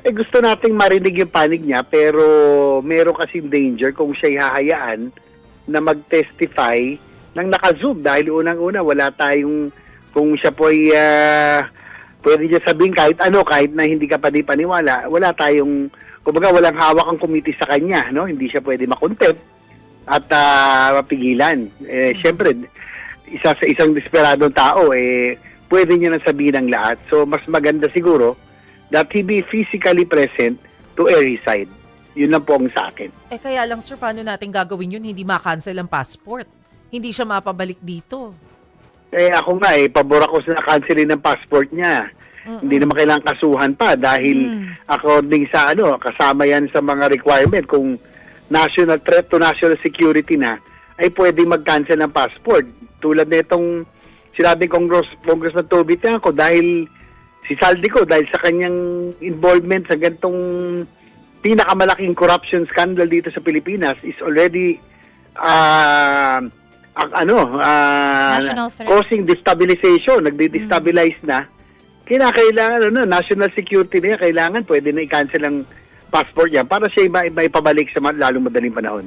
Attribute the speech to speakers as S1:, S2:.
S1: Eh gusto nating marinig yung panig niya pero meron kasing danger kung siya hahayaan na mag-testify ng naka-zoom. Dahil unang-una wala tayong kung siya po ay ah, pwede niya sabihin kahit ano kahit na hindi ka pa di paniwala wala tayong kumbaga walang hawak ang committee sa kanya no? Hindi siya pwede makontempt at ah, mapigilan. Eh syempre isa sa isang desperadong tao eh pwede niya na sabihin ang lahat. So mas maganda siguro that he be physically present to air his side. Yun lang po ang sa akin.
S2: Eh kaya lang sir, paano natin gagawin yun? Hindi makancel ang passport. Hindi siya mapabalik dito.
S1: Eh ako nga eh, pabor ako sa cancelin ng passport niya.
S2: Mm-mm.
S1: Hindi naman kailangang kasuhan pa dahil
S2: Mm.
S1: according sa ano, kasama yan sa mga requirement kung national threat to national security na ay pwede mag-cancel ng passport. Tulad nitong sinabi Congress, Congressman Toby ako dahil si Saldi ko dahil sa kanyang involvement sa gantong pinakamalaking corruption scandal dito sa Pilipinas is already ah ang- ano
S3: threat.
S1: causing destabilization, nagde-destabilize na. Kinakailangan ano, national security niya kailangan pwede na i-cancel ang passport niya para siya ma- maipabalik sa ma- lalong madaling panahon.